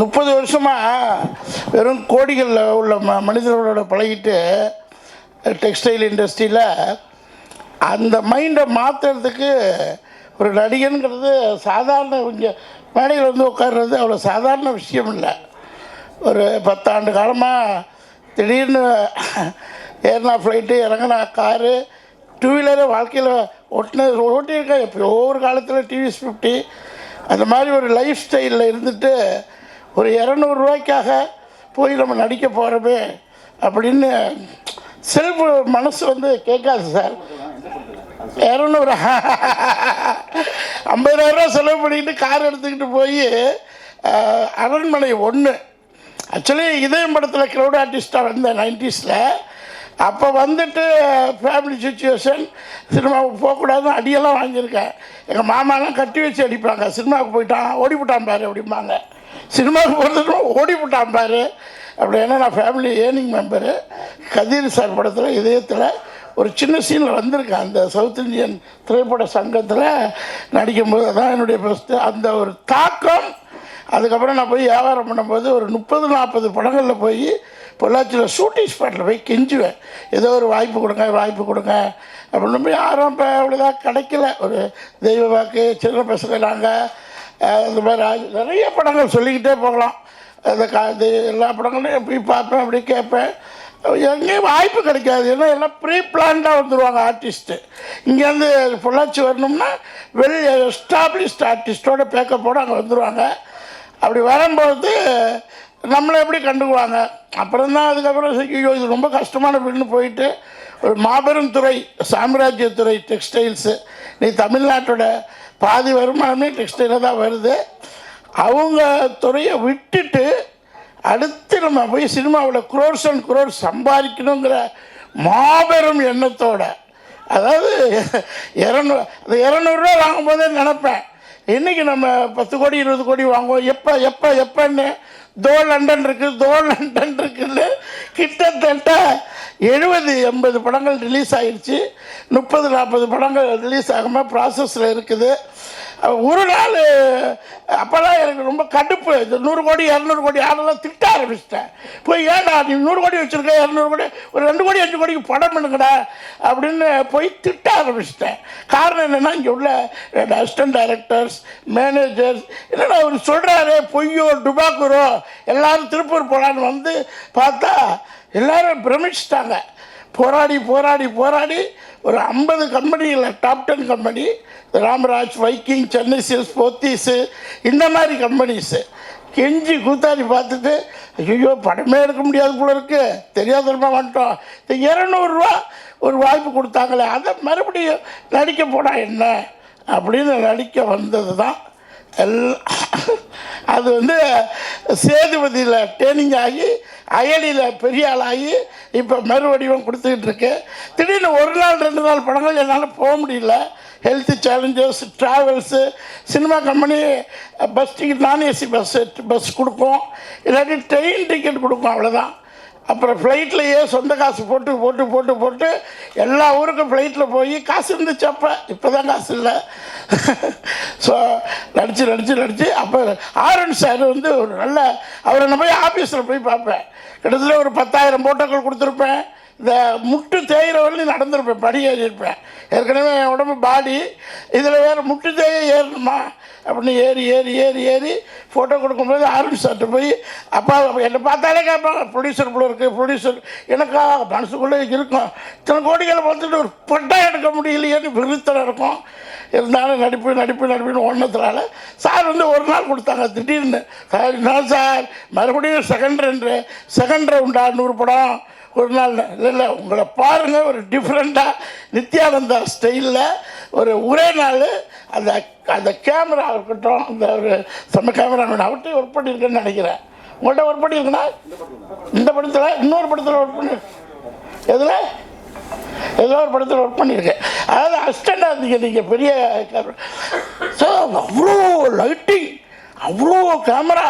முப்பது வருஷமாக வெறும் கோடிகளில் உள்ள ம மனிதர்களோட பழகிட்டு டெக்ஸ்டைல் இண்டஸ்ட்ரியில் அந்த மைண்டை மாற்றுறதுக்கு ஒரு நடிகனுங்கிறது சாதாரண இங்கே மேடையில் வந்து உட்கார்றது அவ்வளோ சாதாரண விஷயம் இல்லை. ஒரு பத்தாண்டு காலமாக திடீர்னு ஏறினா ஃப்ளைட்டு இறங்கினா காரு டூ வீலரை வாழ்க்கையில் ஓட்டினது ஓட்டியிருக்கேன். எப்போ ஒவ்வொரு காலத்தில் டிவிஎஸ் ஃபிஃப்டி அந்த மாதிரி ஒரு லைஃப் ஸ்டைலில் இருந்துட்டு ஒரு இரநூறுவாய்க்காக போய் நம்ம நடிக்க போகிறோமே அப்படின்னு செல்ஃப் மனசு வந்து கேட்காது சார். இரநூறு ஐம்பதாயிரரூவா செலவு பண்ணிக்கிட்டு கார் எடுத்துக்கிட்டு போய் அரண்மனை ஒன்று ஆக்சுவலி இதயம் படத்தில் க்ரௌட் ஆர்டிஸ்ட்டாக வந்தேன் நைன்டிஸில் அப்போ வந்துட்டு ஃபேமிலி சுச்சுவேஷன் சினிமாவுக்கு போகக்கூடாதுன்னு அடியெல்லாம் வாங்கியிருக்கேன். எங்கள் மாமாலாம் கட்டி வச்சு அடிப்பாங்க. சினிமாவுக்கு போயிட்டான் ஓடி விட்டான் பாரு அப்படிம்பாங்க. சினிமாவுக்கு போகிறதுக்கு ஓடி விட்டான் பாரு. அப்படி ஏன்னா நான் family earning member Kathir sir படத்தில் இதயத்தில் ஒரு சின்ன சீனில் வந்திருக்கேன் அந்த சவுத் இந்தியன் திரைப்பட சங்கத்தில் நடிக்கும்போது அதான் என்னுடைய ஃபஸ்ட்டு அந்த ஒரு தாக்கம் அதுக்கப்புறம் நான் போய் வியாபாரம் பண்ணும்போது ஒரு முப்பது நாற்பது படங்களில் போய் பொள்ளாச்சியில் ஷூட்டிங் ஸ்பாட்டில் போய் கெஞ்சுவேன். ஏதோ ஒரு வாய்ப்பு கொடுங்க வாய்ப்பு கொடுங்க. அப்படின்னு போய் யாரும் இப்போ அவ்வளோதான் கிடைக்கல. ஒரு தெய்வ வாக்கு சின்ன பசங்க நாங்கள் இந்த மாதிரி நிறைய படங்கள் சொல்லிக்கிட்டே போகலாம். அந்த கா இது எல்லா படங்களையும் போய் பார்ப்பேன் அப்படி கேட்பேன். எங்கேயும் வாய்ப்பு கிடைக்காது. ஏன்னா எல்லாம் ப்ரீ பிளான்டாக வந்துடுவாங்க ஆர்டிஸ்ட்டு இங்கேருந்து பொள்ளாச்சி வரணும்னா வெல் எஸ்டாப்ளிஷ்ட் ஆர்டிஸ்டோட பேக்கப்போடு அங்கே வந்துடுவாங்க அப்படி வரும்போது நம்மளை எப்படி கண்டுக்குவாங்க? அப்புறம் தான் அதுக்கப்புறம் ஐயோ இது ரொம்ப கஷ்டமான வீடுன்னு போயிட்டு ஒரு மாபெரும் துறை சாம்ராஜ்யத்துறை டெக்ஸ்டைல்ஸு நீ தமிழ்நாட்டோட பாதி வருமானமே டெக்ஸ்டைலில் தான் வருது. அவங்க துறையை விட்டுட்டு அடுத்து நம்ம போய் சினிமாவில் குரோர்ஸ் அண்ட் குரோர்ஸ் சம்பாதிக்கணுங்கிற மாபெரும் எண்ணத்தோட. அதாவது இரநூறு அந்த இரநூறுவா வாங்கும்போதே நினப்பேன். இன்றைக்கி நம்ம பத்து கோடி இருபது கோடி வாங்குவோம். எப்போ எப்போ எப்போன்னு தோ லண்டன் இருக்குது தோ லண்டன் இருக்குன்னு கிட்டத்தட்ட எழுபது எண்பது படங்கள் ரிலீஸ் ஆகிடுச்சு முப்பது நாற்பது படங்கள் ரிலீஸ் ஆகாமல் ப்ராசஸில் இருக்குது. ஒரு நாள் அப்போல்லாம் எனக்கு ரொம்ப கடுப்பு. இந்த நூறு கோடி இரநூறு கோடி ஆளெல்லாம் திட்ட ஆரம்பிச்சிட்டேன். போய் ஏன்டா நீ நூறு கோடி வச்சுருக்க இரநூறு கோடி ஒரு ரெண்டு கோடி அஞ்சு கோடிக்கு படம் பண்ணுங்கடா அப்படின்னு போய் திட்ட ஆரம்பிச்சிட்டேன். காரணம் என்னென்னா இங்கே உள்ள அசிஸ்டன்ட் டைரக்டர்ஸ் மேனேஜர்ஸ் என்னடா அவர் சொல்கிறாரு பொய்யோ டுபாக்குரோ எல்லோரும் திருப்பூர் போகலான்னு வந்து பார்த்தா எல்லாரும் பிரமிச்சிட்டாங்க. போராடி போராடி போராடி ஒரு ஐம்பது கம்பெனியில் top ten company Ramraj Viking Chennai Silks Pothys இந்த மாதிரி கம்பெனிஸு கெஞ்சி கூத்தாடி பார்த்துட்டு ஐயோ படமே எடுக்க முடியாது போல இருக்கு. தெரியாதனமா வந்துட்டோம். இந்த இரநூறுவா ஒரு வாய்ப்பு கொடுத்தாங்களே அதை மறுபடியும் நடிக்க போனால் என்ன? அப்படின்னு நடிக்க வந்தது தான் எல்லாம் அது வந்து சேதுபதியில் ட்ரைனிங் ஆகி அயலியில் பெரிய ஆளாகி இப்போ மறுவடிவம் கொடுத்துக்கிட்டு இருக்கு. திடீர்னு ஒரு நாள் ரெண்டு நாள் படங்கள் என்னால் போக முடியல. Health challenges travels cinema company bus ticket நான் ஏசி பஸ் பஸ் கொடுக்கும். இல்லாட்டி ட்ரெயின் டிக்கெட் கொடுக்கும் அவ்வளோதான் அப்புறம் ஃப்ளைட்லையே சொந்த காசு போட்டு போட்டு போட்டு போட்டு எல்லா ஊருக்கும் ஃப்ளைட்டில் போய் காசு இருந்துச்சு அப்போ. இப்போ தான் காசு இல்லை. ஸோ நடித்து நடித்து நடித்து அப்போ ஆரன் சார் வந்து ஒரு நல்ல அவரை நான் போய் ஆஃபீஸில் போய் பார்ப்பேன். கிட்டத்தட்ட ஒரு பத்தாயிரம் போட்டோக்கள் கொடுத்துருப்பேன். இந்த முட்டு தேயிற வரலையும் நடந்திருப்பேன் படி ஏறியிருப்பேன் ஏற்கனவே என் உடம்பு பாடி இதில் வேறு முட்டு தேய ஏறணுமா? அப்படின்னு ஏறி ஏறி ஏறி ஏறி ஃபோட்டோ கொடுக்கும்போது ஆர்மி சார்ட்டு போய் அப்பா என்னை பார்த்தாலே கேட்பாங்க ப்ரொடியூசர் போல இருக்குது ப்ரொடியூசர் எனக்கா மனசுக்குள்ளே இருக்கும். இத்தனை கோடிகளை பார்த்துட்டு ஒரு பொட்டா எடுக்க முடியலையேன்னு விருத்தம் இருக்கும். இருந்தாலும் நடிப்பு நடிப்பு நடிப்புன்னு ஒன்றதுனால சார் வந்து ஒரு நாள் கொடுத்தாங்க திடீர்னு. சார் என்ன சார் மறுபடியும் செகண்ட் ரெண்டு செகண்ட் ரவுண்டா நூறு படம். ஒரு நாள் இல்லை இல்லை உங்களை பாருங்கள் ஒரு டிஃப்ரெண்ட்டாக நித்யானந்தா ஸ்டைலில் ஒரு ஒரே நாள் அந்த அந்த கேமரா இருக்கட்டும் அந்த ஒரு செம்ம கேமரா அவர்கிட்ட ஒர்க் பண்ணியிருக்கேன்னு நினைக்கிறேன். உங்கள்கிட்ட ஒர்க் பண்ணியிருக்கேன்னா இந்த படத்தில் இன்னொரு படத்தில் ஒர்க் பண்ணி எதில்? ஏதோ ஒரு படத்தில் ஒர்க் பண்ணியிருக்கேன் அதாவது அஸ்டண்டாக இருந்தீங்க நீங்கள் பெரிய கேமரா ஸோ அவ்வளோ லைட்டிங் அவ்வளோ கேமரா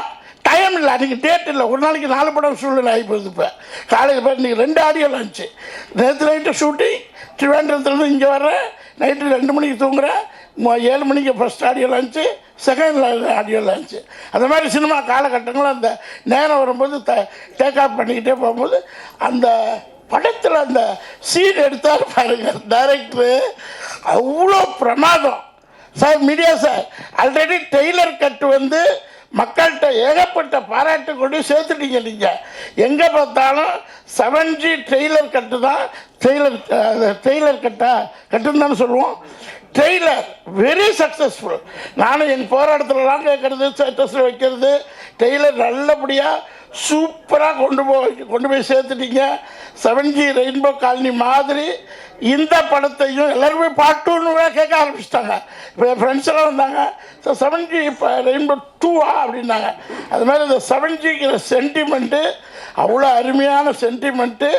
டைம் இல்லை. அன்றைக்கி டேட் இல்லை. ஒரு நாளைக்கு நாலு படம் சூழ்நிலை ஆகி போகுது இப்போ. காலையில் போய் இன்றைக்கி ரெண்டு ஆடியோ இருந்துச்சு நேற்று நைட்டு ஷூட்டிங் திருவேண்டத்துலேருந்து இங்கே வர்றேன் நைட்டு ரெண்டு மணிக்கு தூங்குறேன் ஏழு மணிக்கு ஃபஸ்ட் ஆடியோ இருந்துச்சு செகண்ட் ஆடியோ இருந்துச்சு அந்த மாதிரி சினிமா காலகட்டங்களில் அந்த நேரம் வரும்போது த டேக் ஆஃப் பண்ணிக்கிட்டே போகும்போது அந்த படத்தில் அந்த சீன் எடுத்தால் பாருங்கள் டைரக்டரு அவ்வளோ பிரமாதம். Sir media sir. Already trailer cut வந்து மக்கள்கிட்ட ஏகப்பட்ட பாராட்டு கொண்டு சேர்த்துட்டீங்க நீங்கள் எங்கே பார்த்தாலும் செவன் ஜி ட்ரெய்லர் கட்டு தான் ட்ரெய்லர் ட்ரெய்லர் கட்டா கட்டுன்னு சொல்லுவோம். ட்ரெய்லர் வெரி சக்ஸஸ்ஃபுல் நானும் என் போராட்டத்துலலாம் கேட்குறது ஸ்டேட்டஸில் வைக்கிறது டெய்லர் நல்லபடியாக சூப்பராக கொண்டு போய் கொண்டு போய் சேர்த்துட்டீங்க. செவன் ஜி ரெயின்போ காலனி மாதிரி இந்த படத்தையும் எல்லாருமே பாட்டுன்னு கேட்க ஆரம்பிச்சிட்டாங்க. இப்போ என் ஃப்ரெண்ட்ஸ் எல்லாம் வந்தாங்க. ஸோ செவன் ஜி இப்போ ரெயின்போ டூவா அப்படின்னாங்க. அது மாதிரி இந்த செவன்ஜிங்கிற சென்டிமெண்ட்டு அவ்வளோ அருமையான சென்டிமெண்ட்டு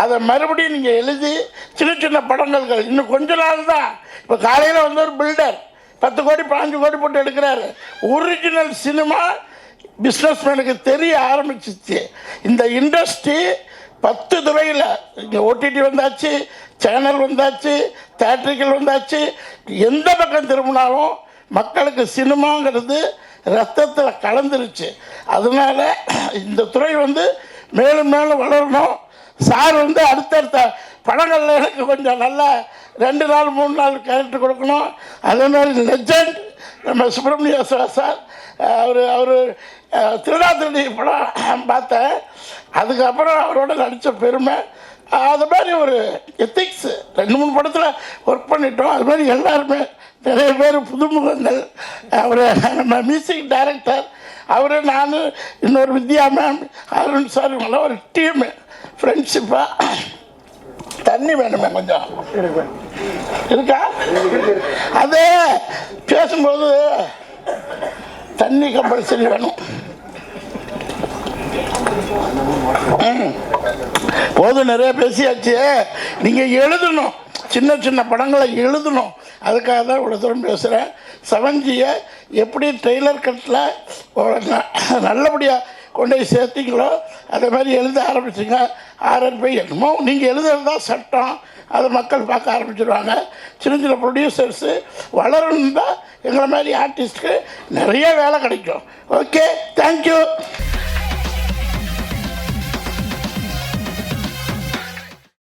அதை மறுபடியும் நீங்கள் எழுதி சின்ன சின்ன படங்கள் இன்னும் கொஞ்ச நாள் தான். இப்போ காலையில் வந்து ஒரு பில்டர் பத்து கோடி பாஞ்சு கோடி போட்டு எடுக்கிறாரு. ஒரிஜினல் சினிமா பிஸ்னஸ்மேனுக்கு தெரிய ஆரம்பிச்சிச்சு. இந்த இண்டஸ்ட்ரி பத்து துறையில் இங்கே ஓடிடி வந்தாச்சு சேனல் வந்தாச்சு தேட்ரிக்கல் வந்தாச்சு. எந்த பக்கம் திரும்பினாலும் மக்களுக்கு சினிமாங்கிறது ரத்தத்தில் கலந்துருச்சு. அதனால இந்த துறை வந்து மேலும் மேலும் வளரணும். சார் வந்து அடுத்தடுத்த படங்களில் எனக்கு கொஞ்சம் நல்லா ரெண்டு நாள் மூணு நாள் கேரக்டர் கொடுக்கணும். அதே மாதிரி லெஜண்ட் நம்ம சுப்பிரமணிய சார் அவர் அவர் திருடா திருடி படம் பார்த்தேன். அதுக்கப்புறம் அவரோட நடித்த பெருமை. அது மாதிரி ஒரு எத்திக்ஸ் ரெண்டு மூணு படத்தில் ஒர்க் பண்ணிட்டோம். அது மாதிரி எல்லாருமே நிறைய பேர் புதுமுகங்கள். அவர் நம்ம மியூசிக் டைரக்டர் அவர் நான் இன்னொரு வித்யா மேம் அருண் சார் இவங்களாம் ஒரு டீமு ஃப்ரெண்ட்ஷிப்பாக தண்ணி வேணுமே கொஞ்சம். இருக்கா? அது பேசும்போது தண்ணி கம்பல்சரி வேணும். போது போதும் நிறைய பேசியாச்சு. நீங்கள் எழுதணும். சின்ன சின்ன படங்களை எழுதணும். அதுக்காக தான் இவ்வளோ தூரம் பேசுகிறேன் செவன்ஜியை எப்படி ட்ரெய்லர் கட்டில் நல்லபடியாக கொண்டு போய் சேர்த்திங்களோ? அதே மாதிரி எழுத ஆரம்பிச்சுங்க. ஆர்ஆர் போய் என்னமோ நீங்கள் எழுதுறது தான் சட்டம். அதை மக்கள் பார்க்க ஆரம்பிச்சிடுவாங்க சின்ன சின்ன ப்ரொடியூசர்ஸு வளரணும் தான் எங்களை மாதிரி ஆர்டிஸ்ட்க்கு நிறைய வேலை கிடைக்கும். Okay thank you